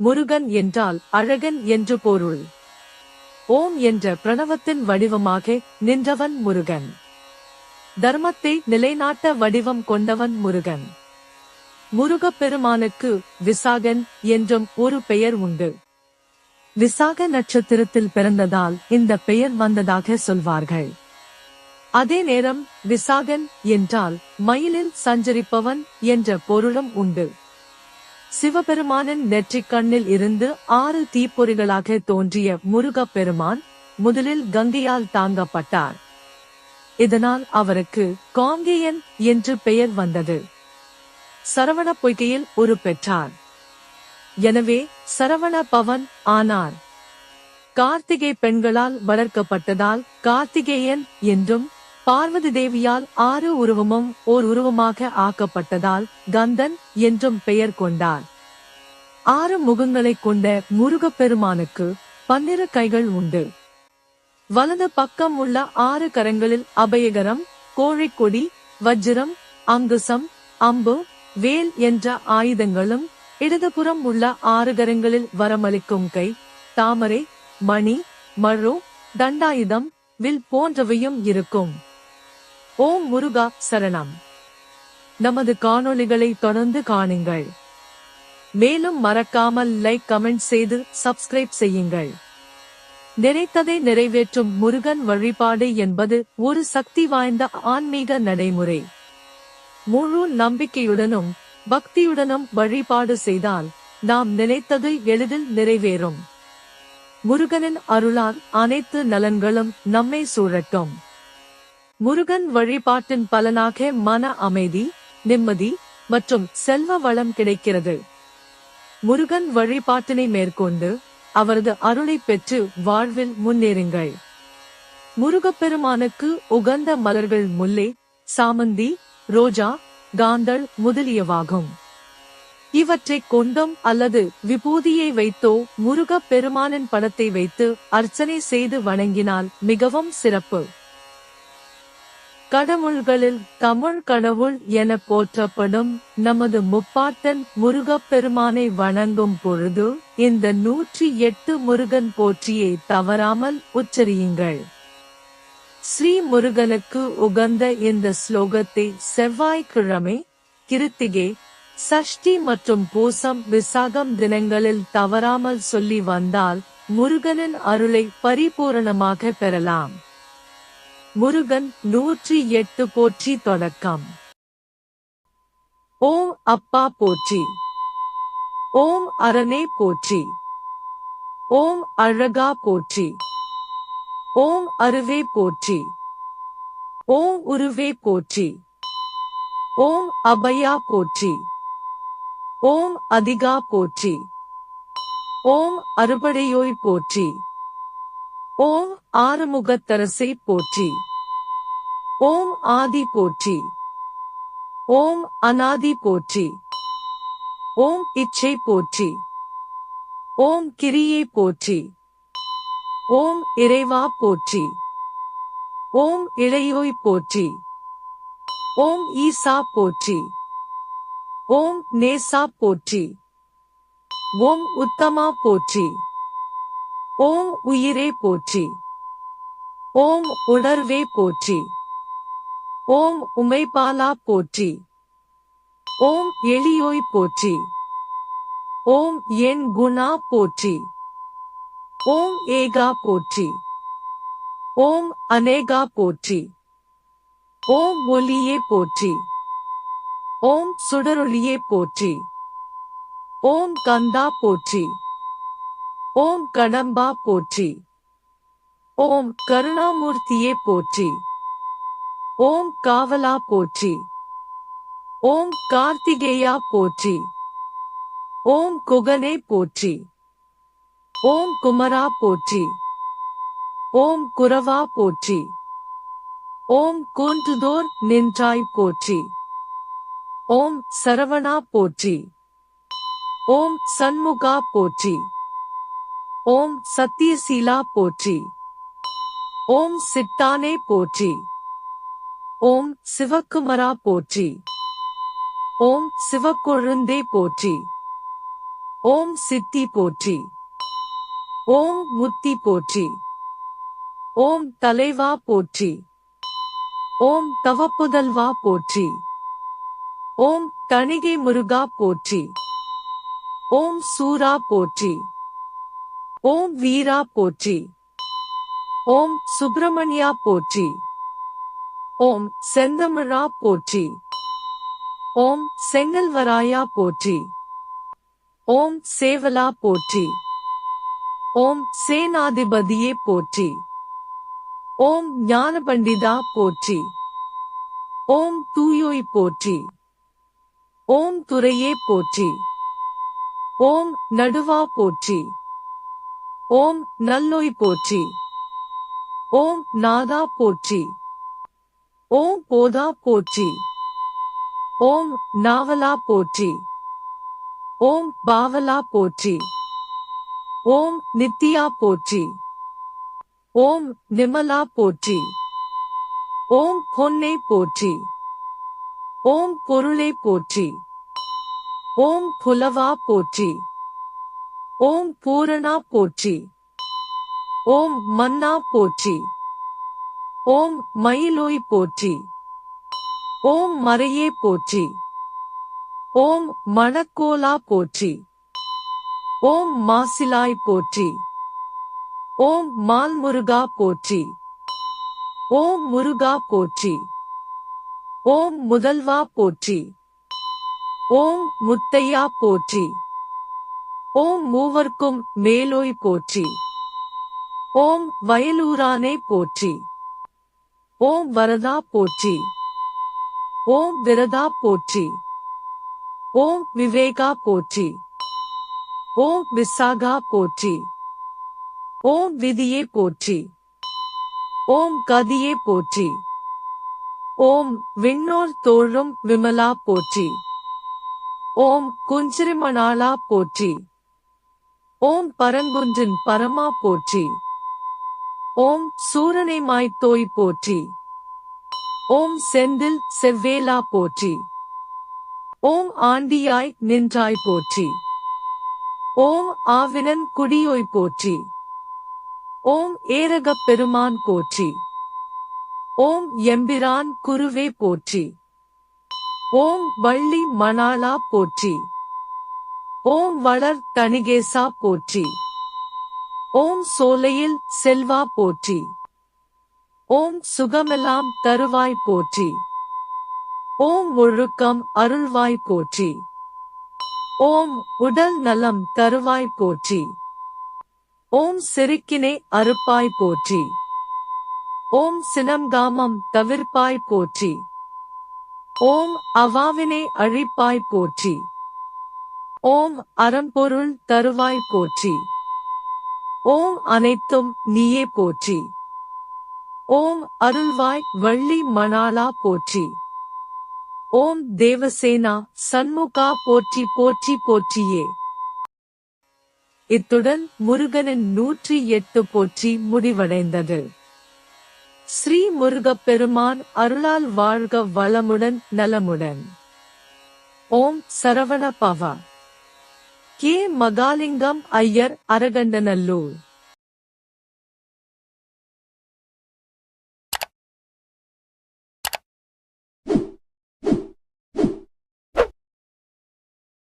முருகன் என்றால் அழகன் என்று பொருள். ஓம் என்ற பிரணவத்தின் வடிவமாக நின்றவன் முருகன். தர்மத்தை நிலைநாட்ட வடிவம் கொண்டவன் முருகன். முருகப் பெருமானுக்கு விசாகன் என்றும் ஒரு பெயர் உண்டு. விசாக நட்சத்திரத்தில் பிறந்ததால் இந்த பெயர் வந்ததாக சொல்வார்கள். அதே நேரம் விசாகன் என்றால் மயிலில் சஞ்சரிப்பவன் என்ற பொருளும் உண்டு. சிவபெருமானின் நெற்றிக் கண்ணில் இருந்து ஆறு தீப்பொறிகளாக தோன்றிய முருகப் பெருமான் முதலில் கங்கையால் தாங்கப்பட்டார். இதனால் அவருக்கு காங்கேயன் என்று பெயர் வந்தது. சரவண பொய்கையில் ஒரு பெற்றார். எனவே சரவண பவன் ஆனார். கார்த்திகை பெண்களால் வளர்க்கப்பட்டதால் கார்த்திகேயன் என்றும் பார்வதி தேவியால் ஆறு உருவமும் ஓர் உருவமாக ஆக்கப்பட்டதால் கந்தன் என்றும் பெயர் கொண்டார். ஆறு முகங்களைக் கொண்ட முருகப்பெருமானுக்கு பன்னிரு கைகள் உண்டு. வலது பக்கம் உள்ள ஆறு கரங்களில் அபயகரம் கோழிக்கொடி வஜ்ரம் அங்குசம் அம்பு வேல் என்ற ஆயுதங்களும் இடதுபுறம் உள்ள ஆறு கரங்களில் வரமளிக்கும் கை தாமரை மணி மழு தண்டாயுதம் வில் போன்றவையும் இருக்கும். ஓம் முருகா சரணம். நமது காணொளிகளை தொடர்ந்து காணுங்கள். மேலும் மறக்காமல் லைக் கமெண்ட் செய்து சப்ஸ்கிரைப் செய்யுங்கள். நினைத்ததை நிறைவேற்றும் முருகன் வழிபாடு என்பது ஒரு சக்தி வாய்ந்த ஆன்மீக நடைமுறை. முழு நம்பிக்கையுடனும் பக்தியுடனும் வழிபாடு செய்தால் நாம் நினைத்தது எளிதில் நிறைவேறும். முருகனின் அருளால் அனைத்து நலன்களும் நம்மை சூழட்டும். முருகன் வழிபாட்டின் பலனாக மன அமைதி நிம்மதி மற்றும் செல்வ வளம் கிடைக்கிறது. முருகன் வழிபாட்டினை மேற்கொண்டு அவரது அருளை பெற்று வாழ்வில் முன்னேறுங்கள். முருகப்பெருமானுக்கு உகந்த மலர்கள் முல்லை சாமந்தி ரோஜா காந்தள் முதலியவாகும். இவற்றை கொண்டும் அல்லது விபூதியை வைத்தோ முருகப் பெருமானின் படத்தை வைத்து அர்ச்சனை செய்து வணங்கினால் மிகவும் சிறப்பு. கடவுள்களில் தமிழ் கடவுள் என போற்றப்படும் நமது முப்பாட்டன் முருகப் பெருமானை வணங்கும் பொழுது இந்த நூற்றி எட்டு முருகன் போற்றியை தவறாமல் உச்சரியுங்கள். ஸ்ரீ முருகனுக்கு உகந்த இந்த ஸ்லோகத்தை செவ்வாய்க்கிழமை கிருத்திகை சஷ்டி மற்றும் பூசம் விசாகம் தினங்களில் தவறாமல் சொல்லி வந்தால் முருகனின் அருளை பரிபூரணமாக பெறலாம். முருகன் நூற்றி எட்டு போற்றி தொடக்கம். ஓம் அப்பா போற்றி. ஓம் அரணே போற்றி. ஓம் அழகா போற்றி. ஓம் அருவே போற்றி. ஓம் உருவே போற்றி. ஓம் அபயா போற்றி. ஓம் அதிகா போற்றி. ஓம் அறுபடையோய் போற்றி. ஓம் ஆறுமுகத்தரசை போற்றி. ஓம் ஆதி போற்றி. ஓம் அனாதி போற்றி. ஓம் இச்சை போற்றி. ஓம் கிரியை போற்றி. ஓம் இறைவா போற்றி. ஓம் இளையோய் போற்றி. ஓம் ஈசா போற்றி. ஓம் நேசா போற்றி. ஓம் உத்தமா போற்றி. ஓம் உயிரே போற்றி. ஓம் உணர்வே போற்றி. ஓம் உமைபாலா போற்றி. ஓம் எளியோய் போற்றி. ஓம் என் குணா போற்றி. ஓம் ஏகா போற்றி. ஓம் அநேகா போற்றி. ஓம் ஒலியே போற்றி. ஓம் சுடரொளியே போற்றி. ஓம் கந்தா போற்றி. ஓம் கடம்பா போற்றி ஓம் கருணாமூர்த்தியே போற்றி ஓம் காவலா போற்றி ஓம் கார்த்திகேயா போற்றி ஓம் குகனே போற்றி ஓம் குமரா போற்றி ஓம் குரவா போற்றி ஓம் கூன்றுதோர் நின்றாய் போற்றி ஓம் சரவணா போற்றி ஓம் சண்முகா போற்றி ஓம் சத்தியசீலா போற்றி. ஓம் சித்தானே போற்றி. ஓம் சிவக்குமரா போற்றி. ஓம் சிவக்கொழுந்தே போற்றி. ஓம் சித்தி போற்றி. ஓம் முத்தி போற்றி. ஓம் தலைவா போற்றி. ஓம் தவப்புதல்வா போற்றி. ஓம் தணிகை முருகா போற்றி. ஓம் சூரா போற்றி. ஓம் வீரா போற்றி. ஓம் சுப்பிரமணியா போற்றி. ஓம் செந்தமிழா போற்றி. ஓம் செங்கல்வராயா போற்றி. ஓம் சேவலா போற்றி. ஓம் சேனாதிபதியே போற்றி. ஓம் ஞான பண்டிதா போற்றி. ஓம் தூயோய் போற்றி. ஓம் துறையே போற்றி. ஓம் நடுவா போற்றி. ஓம் நல்லோய் போற்றி. ஓம் நாதா போற்றி. ஓம் போதா போற்றி. ஓம் நாவலா போற்றி. ஓம் பாவலா போற்றி. ஓம் நித்யா போற்றி. ஓம் நிமலா போற்றி. ஓம் பொன்னை போற்றி. ஓம் பொருளை போற்றி. ஓம் புலவா போற்றி. ஓம் பூரணா போற்றி. ஓம் மன்னா போற்றி. ஓம் மயிலோய் போற்றி. ஓம் மறையே போற்றி. ஓம் மணக்கோலா போற்றி. ஓம் மாசிலாய் போற்றி. ஓம் மால்முருகா போற்றி. ஓம் முருகா போற்றி. ஓம் முதல்வா போற்றி. ஓம் முத்தையா போற்றி. ஓம் மூவர்க்கும் மேலோய் போற்றி. ஓம் வயலூரானே போற்றி. ஓம் வரதா போற்றி. ஓம் விரதா போற்றி. ஓம் விவேகா போற்றி. ஓம் விசாகா போற்றி. ஓம் விதியே போற்றி. ஓம் கதியே போற்றி. ஓம் விண்ணோர் தோழும் விமலா போற்றி. ஓம் குஞ்சிரிமணாளா போற்றி. ஓம் பரங்குன்றின் பரமா போற்றி. ஓம் சூரனை மாய்த்தோய் போற்றி. ஓம் செந்தில் செவ்வேலா போற்றி. ஓம் ஆண்டியாய் நின்றாய் போற்றி. ஓம் ஆவினன் குடியோய் போற்றி. ஓம் ஏரகப் பெருமான் போற்றி. ஓம் எம்பிரான் குருவே போற்றி. ஓம் வள்ளி மணாலா போற்றி. ஓம் வளர் தணிகேசா போற்றி. ஓம் சோலையில் செல்வா போற்றி. ஓம் சுகமெல்லாம் தருவாய் போற்றி. ஓம் ஒழுக்கம் அருள்வாய் போற்றி. ஓம் உடல் நலம் தருவாய் போற்றி. ஓம் செருக்கினை அறுப்பாய் போற்றி. ஓம் சினங்காமம் தவிர்ப்பாய் போற்றி. ஓம் அவாவினை அழிப்பாய் போற்றி. ஓம் அறம்பொருள் தருவாய் போற்றி. ஓம் அனைத்தும் நீயே போற்றி. ஓம் அருள்வாய் வள்ளி மணாலா போற்றி. ஓம் தேவசேனா சண்முகா போற்றி போற்றி போற்றியே. இத்துடன் முருகனின் நூற்றி எட்டு போற்றி முடிவடைந்தது. ஸ்ரீ முருகப் பெருமான் அருளால் வாழ்க வளமுடன் நலமுடன். ஓம் சரவண பவா. கே மகாலிங்கம் ஐயர் அரகண்டநல்லூர்